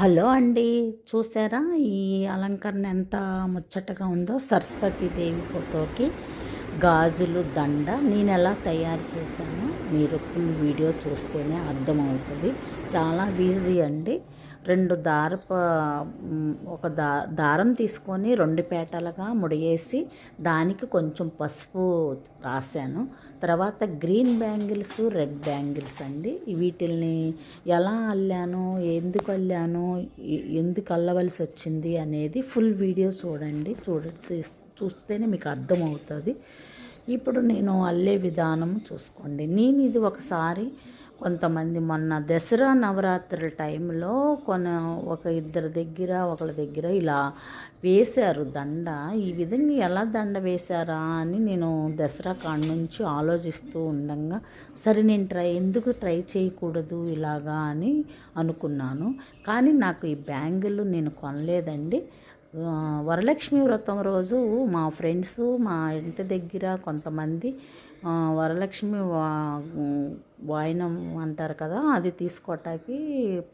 Hello అండి చూసారా ఈ అలంకరణ ఎంత ముచ్చటగా ఉందో? సరస్వతీదేవి ఫోటోకి గాజులు దండ నేను ఎలా తయారు చేశానో మీరు ఫుల్ వీడియో చూస్తేనే అర్థమవుతుంది. చాలా ఈజీ అండి. రెండు దారప ఒక దా దారం తీసుకొని రెండు పేటలుగా ముడియేసి దానికి కొంచెం పసుపు రాశాను. తర్వాత గ్రీన్ బ్యాంగిల్స్ రెడ్ బ్యాంగిల్స్ అండి. వీటిల్ని ఎలా అల్లాను ఎందుకు అల్లాను ఎందుకు అల్లవలసి వచ్చింది అనేది ఫుల్ వీడియో చూడండి. చూడ చూస్తేనే మీకు అర్థమవుతుంది. ఇప్పుడు నేను అల్లే విధానం చూసుకోండి. నేను ఇది ఒకసారి కొంతమంది మొన్న దసరా నవరాత్రుల టైంలో కొన ఒక ఇద్దరి దగ్గర ఒకళ్ళ దగ్గర ఇలా వేశారు దండ. ఈ విధంగా ఎలా దండ వేశారా అని నేను దసరా కాడ నుంచి ఆలోచిస్తూ ఉండగా సరే నేను ట్రై ఎందుకు ట్రై చేయకూడదు ఇలాగా అని అనుకున్నాను. కానీ నాకు ఈ బ్యాంగిల్ నేను కొనలేదండి. వరలక్ష్మి వ్రతం రోజు మా ఫ్రెండ్స్ మా ఇంటి దగ్గర కొంతమంది వరలక్ష్మి వా వాయినం అంటారు కదా అది తీసుకోవటానికి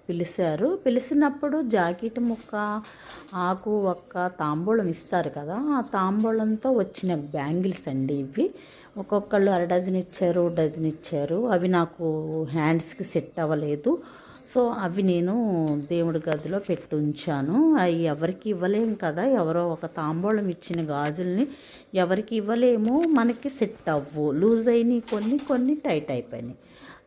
పిలిచారు పిలిచినప్పుడు జాకెట్ ముక్క ఆకు ఒక్క తాంబూలం ఇస్తారు కదా ఆ తాంబూలంతో వచ్చిన బ్యాంగిల్స్ అండి ఇవి. ఒక్కొక్కళ్ళు అర డజన్ ఇచ్చారు డజన్ ఇచ్చారు. అవి నాకు హ్యాండ్స్కి సెట్ అవ్వలేదు. సో అవి నేను దేవుడి గదిలో పెట్టి ఉంచాను అవి ఎవరికి ఇవ్వలేం కదా ఎవరో ఒక తాంబూలం ఇచ్చిన గాజుల్ని ఎవరికి ఇవ్వలేము మనకి సెట్ అవ్వు. లూజ్ అయినాయి కొన్ని కొన్ని టైట్ అయిపోయినాయి.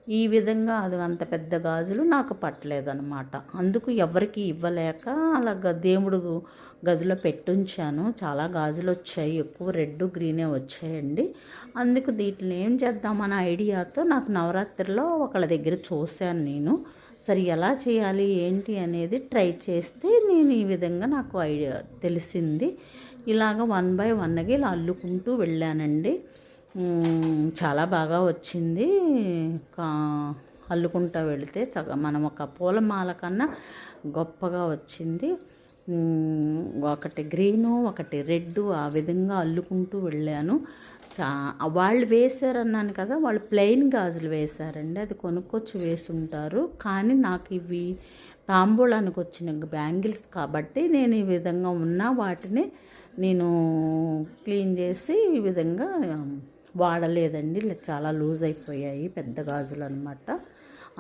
ఈ విధంగా అది అంత పెద్ద గాజులు నాకు పట్టలేదన్నమాట. అందుకు ఎవరికి ఇవ్వలేక అలాగ దేవుడు గదిలో పెట్టుంచాను. చాలా గాజులు వచ్చాయి ఎక్కువ రెడ్ గ్రీనే వచ్చాయండి. అందుకు వీటిని ఏం చేద్దామన్న ఐడియాతో నాకు నవరాత్రిలో ఒకళ్ళ దగ్గర చూశాను నేను. సరే ఎలా చేయాలి ఏంటి అనేది ట్రై చేస్తే నేను ఈ విధంగా నాకు ఐడియా తెలిసింది. ఇలాగ వన్ బై వన్గా ఇలా అల్లుకుంటూ వెళ్ళానండి. చాలా బాగా వచ్చింది. కా- అల్లుకుంటూ వెళితే చక్క మనం ఒక పూలమాల కన్నా గొప్పగా వచ్చింది. ఒకటి గ్రీను ఒకటి రెడ్ ఆ విధంగా అల్లుకుంటూ వెళ్ళాను. చా వాళ్ళు వేశారన్నాను కదా వాళ్ళు ప్లెయిన్ గాజులు వేశారండి. అది కొనుక్కొచ్చి వేసుంటారు. కానీ నాకు ఇవి తాంబూలానికి వచ్చిన బ్యాంగిల్స్ కాబట్టి నేను ఈ విధంగా ఉన్న వాటిని నేను క్లీన్ చేసి ఈ విధంగా వాడలేదండి. చాలా లూజ్ అయిపోయాయి పెద్ద గాజులు అనమాట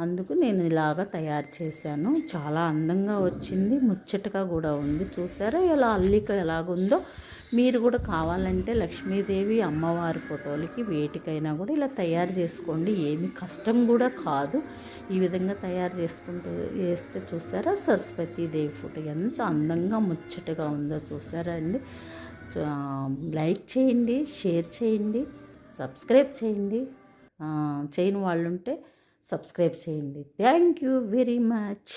అందుకు నేను ఇలాగ తయారు చేశాను. చాలా అందంగా వచ్చింది. ముచ్చటగా కూడా ఉంది. చూసారా ఇలా అల్లిక ఎలాగుందో? మీరు కూడా కావాలంటే లక్ష్మీదేవి అమ్మవారి ఫోటోలకి వేటికైనా కూడా ఇలా తయారు చేసుకోండి. ఏమి కష్టం కూడా కాదు. ఈ విధంగా తయారు చేసుకుంటూ వేస్తే చూసారా? సరస్వతీదేవి ఫోటో ఎంత అందంగా ముచ్చటగా ఉందో చూసారా అండి? లైక్ చేయండి షేర్ చేయండి. సబ్స్క్రైబ్ చేయండి. చేయని వాళ్ళు ఉంటే సబ్స్క్రైబ్ చేయండి. Thank you very much.